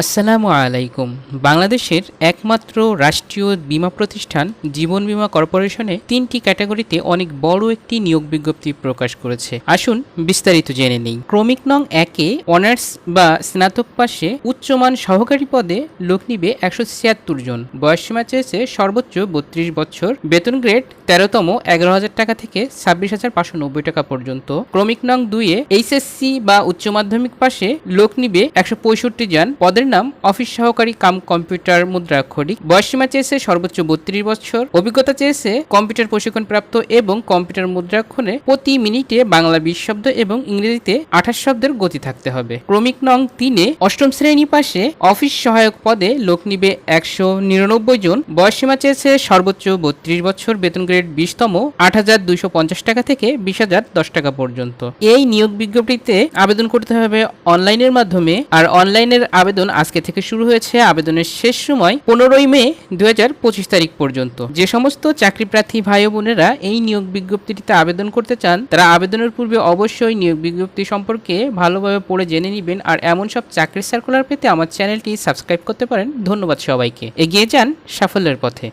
আসসালামু আলাইকুম। বাংলাদেশের একমাত্র রাষ্ট্রীয় বিমা প্রতিষ্ঠান জীবন বীমা কর্পোরেশনে তিনটি ক্যাটাগরিতে অনেক বড় একটি নিয়োগ বিজ্ঞপ্তি প্রকাশ করেছে। আসুন বিস্তারিত জেনে নেই। ক্রমিক নং একে অনার্স বা স্নাতক পাশে উচ্চমান সহকারী পদে লোক নিবে একশো ছিয়াত্তর জন। বয়সসীমা চেয়েছে সর্বোচ্চ বত্রিশ বছর। বেতন গ্রেড তেরোতম এগারো হাজার টাকা থেকে ছাব্বিশ হাজার পাঁচশো নব্বই টাকা পর্যন্ত। ক্রমিক নং দুইয়ে এইচএসসি বা উচ্চ মাধ্যমিক পাশে লোক নিবে একশো পঁয়ষট্টি জন। পদের নাম অফিস সহকারী কাম কম্পিউটার মুদ্রাক্ষরিক। বয়সীমা চেয়েছে সর্বোচ্চ বত্রিশ বছর। অভিজ্ঞতা চেয়েছে কম্পিউটার প্রশিক্ষণ প্রাপ্ত এবং কম্পিউটার মুদ্রাক্ষণে প্রতি মিনিটে বাংলা বিশ শব্দ এবং ইংরেজিতে আঠাশ শব্দের গতি থাকতে হবে। ক্রমিক নং তিনে অষ্টম শ্রেণি পাশে অফিস সহায়ক পদে লোক নিবে একশো নিরানব্বই জন। বয়সীমা চেয়েছে সর্বোচ্চ বত্রিশ বছর। বেতন গ্রেড বিশতম আট হাজার দুইশো পঞ্চাশ টাকা থেকে বিশ হাজার দশ টাকা পর্যন্ত। এই নিয়োগ বিজ্ঞপ্তিতে আবেদন করতে হবে অনলাইনের মাধ্যমে। আর অনলাইনের আবেদন আজকে থেকে শুরু হয়েছে আবেদনের শেষ সময় পনেরোই মে দু হাজার পঁচিশ তারিখ পর্যন্ত। যে সমস্ত চাকরি প্রার্থী ভাই বোনেরা এই নিয়োগ বিজ্ঞপ্তিটিতে আবেদন করতে চান, তারা আবেদনের পূর্বে অবশ্যই নিয়োগ বিজ্ঞপ্তি সম্পর্কে ভালোভাবে পড়ে জেনে নেবেন আর এমন সব চাকরির সার্কুলার পেতে আমার চ্যানেলটি সাবস্ক্রাইব করতে পারেন। ধন্যবাদ সবাইকে। এগিয়ে যান সাফল্যের পথে।